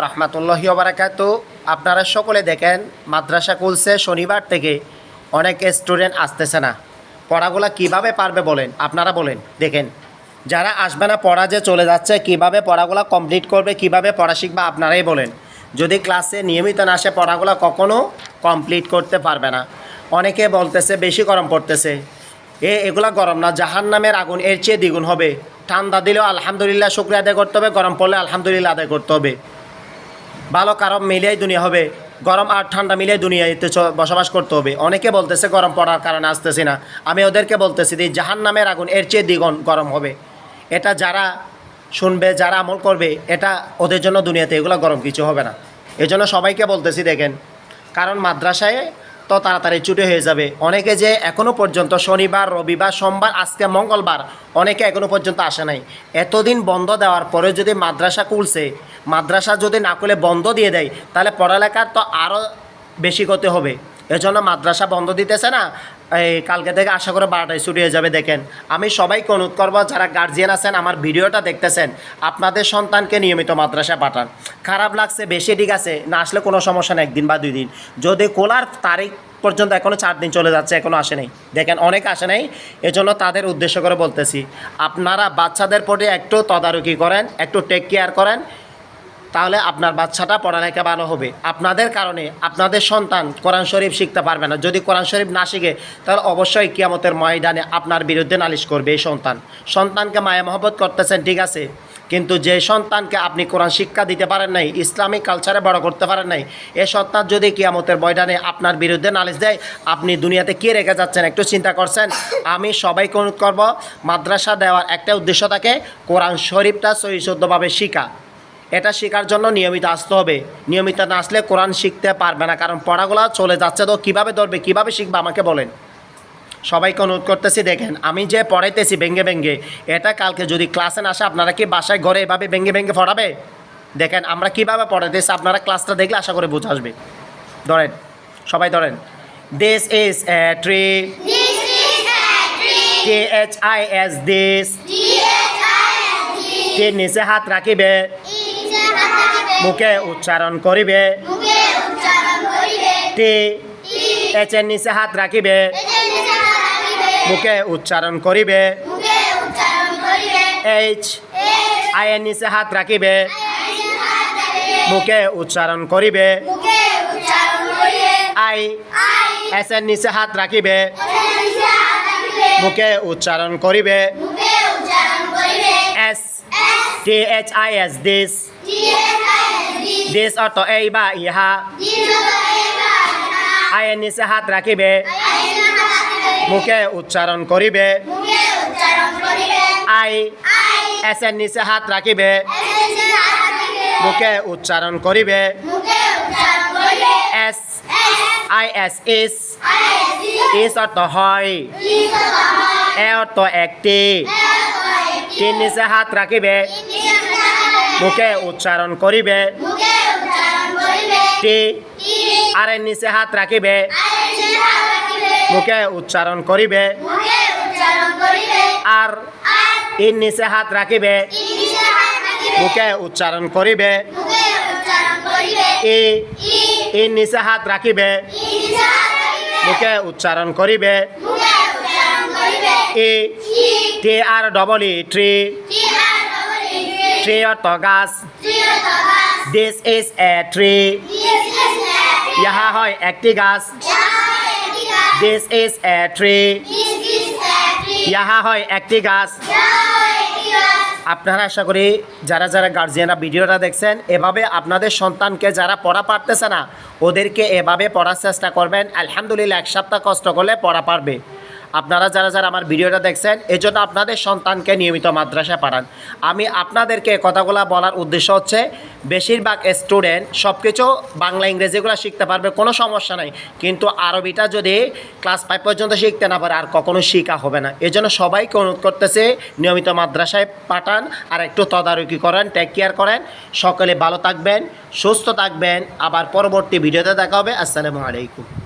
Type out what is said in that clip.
রহমতুল্লাহি বারাকাত। আপনারা সকলে দেখেন, মাদ্রাসা খুলছে শনিবার থেকে অনেক স্টুডেন্ট আসতেছে না। পড়াগুলা কীভাবে পারবে বলেন? আপনারা বলেন, দেখেন। যারা আসবে না, পড়া যে চলে যাচ্ছে, কীভাবে পড়াগুলা কমপ্লিট করবে, কীভাবে পড়া শিখবে, আপনারাই বলেন। যদি ক্লাসে নিয়মিত না আসে, পড়াগুলা কখনো কমপ্লিট করতে পারবে না। অনেকে বলতেছে, বেশি গরম পড়তেছে। এ, এগুলা গরম না জাহান নামের আগুন, এর চেয়ে দ্বিগুণ হবে। ঠান্ডা দিলেও আলহামদুলিল্লাহ, শুক্রিয়া আদায় করতে হবে, গরম পড়লে আলহামদুলিল্লাহ আদায় করতে হবে। ভালো কারণ মিলিয়াই দুনিয়া হবে। গরম আর ঠান্ডা মিলিয়ে দুনিয়াতে বসবাস করতে হবে। অনেকে বলতেছে গরম পড়ার কারণে আসতেছি না। আমি ওদেরকে বলতেছি যে জাহান নামের আগুন এর চেয়ে দ্বিগুণ গরম হবে। এটা যারা শুনবে, যারা আমল করবে, এটা ওদের জন্য দুনিয়াতে এগুলো গরম কিছু হবে না। এজন্য সবাইকে বলতেছি, দেখেন, কারণ মাদ্রাসায় তো তাড়াতাড়ি ছুটি হয়ে যাবে। অনেকে যে এখনও পর্যন্ত শনিবার, রবিবার, সোমবার, আজকে মঙ্গলবার, অনেকে এখনও পর্যন্ত আসে নাই। এতদিন বন্ধ দেওয়ার পরে যদি মাদ্রাসা খুলছে, মাদ্রাসা যদি না খুলে বন্ধ দিয়ে দেয়, তাহলে পড়ালেখার তো আরও বেশি করতে হবে। এজন্য মাদ্রাসা বন্ধ দিতেছে না এই কালকে থেকে আশা করে বারোটায় ছুটি হয়ে যাবে, দেখেন। আমি সবাইকে অনুরোধ করব, যারা গার্জিয়ান আছেন, আমার ভিডিওটা দেখতেছেন, আপনাদের সন্তানকে নিয়মিত মাদ্রাসা পাঠান। খারাপ লাগছে, বেশি ঠিক আছে, না আসলে কোনো সমস্যা নেই, একদিন বা দুই দিন। যদি কোলার তারিখ পর্যন্ত এখনও চার দিন চলে যাচ্ছে এখনও আসে নাই। দেখেন, অনেক আসে নাই, এজন্য তাদের উদ্দেশ্য করে বলতেছি, আপনারা বাচ্চাদের প্রতি একটু তদারকি করেন, একটু টেক কেয়ার করেন তাহলে আপনার বাচ্চাটা পড়ালেখা ভালো হবে। আপনাদের কারণে আপনাদের সন্তান কোরআন শরীফ শিখতে পারবে না। যদি কোরআন শরীফ না শিখে, তাহলে অবশ্যই কিয়ামতের ময়দানে আপনার বিরুদ্ধে নালিশ করবে এই সন্তান। সন্তানকে মায়া মহব্বত করতেছেন, ঠিক আছে। কিন্তু যে সন্তানকে আপনি কোরআন শিক্ষা দিতে পারেন নাই ইসলামিক কালচারে বড় করতে পারেন নাই, এ সন্তান যদি কিয়ামতের ময়দানে আপনার বিরুদ্ধে নালিশ দেয়, আপনি দুনিয়াতে কে রেখে যাচ্ছেন একটু চিন্তা করছেন? আমি সবাইকে অনুরোধ করব, মাদ্রাসা দেওয়ার একটা উদ্দেশ্য থাকে, কোরআন শরীফটা সহি শুদ্ধভাবে শিখা। এটা শেখার জন্য নিয়মিত আসতে হবে। নিয়মিত না আসলে কোরআন শিখতে পারবে না কারণ পড়াগুলো চলে যাচ্ছে তো কীভাবে ধরবে কীভাবে শিখবে আমাকে বলেন। সবাইকে অনুরোধ করতেছি দেখেন আমি যে পড়াইতেছি ভেঙ্গে ভেঙ্গে এটা কালকে যদি ক্লাসে না আসে আপনারা কি বাসায় ঘরে এভাবে ভেঙ্গে ভেঙ্গে পড়াবে? দেখেন আমরা কীভাবে পড়াইতেছি আপনারা ক্লাসটা দেখলে আশা করে বোঝা আসবে। ধরেন সবাই ধরেন দিস ইজ এ ট্রি কে এইচ আই এস দিস কে নিচে হাত রাখিবে? মুখে উচ্চারণ করিবে। টি এচের নিচে হাত রাখিবে। মুখে উচ্চারণ করিবে। এইচ আয়ের নিচে হাত রাখিবে। মুখে উচ্চারণ করিবে। আই এসের নিচে হাত রাখিবে। মুখে উচ্চারণ করিবে। S T H I S this. This অর্থ এই বা ইহা আয়ের নিচে হাত রাখিবে মুখে উচ্চারণ করিবে আই এসের নিচে হাত রাখিবে মুখে উচ্চারণ করিবে S I S is is অর্থ হয় এ অর্থ একটি তিন নিচে হাত রাখিবে মুখে উচ্চারণ করিবে টি আর এর নিচে হাত রাখিবে। মুখে উচ্চারণ করিবে। আর ইর নিচে হাত রাখিবে। মুখে উচ্চারণ করিবে। ই ইর নিচে হাত রাখিবে। মুখে উচ্চারণ করিবে। E, T. R double E tree tree অর্থ গাছ। দিস ইজ এ ট্রি ইহা হয় একটি গাছ দিস ইজ এ ট্রি ইহা হয় একটি গাছ আপনারা আশা করি যারা যারা গার্জিয়ানরা ভিডিওটা দেখছেন এভাবে আপনাদের সন্তানকে যারা পড়া পারতেছে না ওদেরকে এভাবে পড়ার চেষ্টা করবেন। আলহামদুলিল্লাহ এক সপ্তাহ কষ্ট করলে পড়া পারবে। আপনারা যারা যারা আমার ভিডিওটা দেখছেন এজন্য আপনাদের সন্তানকে নিয়মিত মাদ্রাসা পাঠান। আমি আপনাদেরকে কথাগুলো বলার উদ্দেশ্য হচ্ছে, বেশিরভাগ স্টুডেন্ট সব কিছু বাংলা ইংরেজিগুলো শিখতে পারবে, কোনো সমস্যা নাই। কিন্তু আরবিটা যদি ক্লাস ফাইভ পর্যন্ত শিখতে না পারে, আর কখনো শেখা হবে না। এজন্য সবাইকে অনুরোধ করতেছে, নিয়মিত মাদ্রাসায় পাঠান আর একটু তদারকি করেন টেক কেয়ার করেন। সকলে ভালো থাকবেন, সুস্থ থাকবেন। আবার পরবর্তী ভিডিওতে দেখা হবে। আসসালামু আলাইকুম।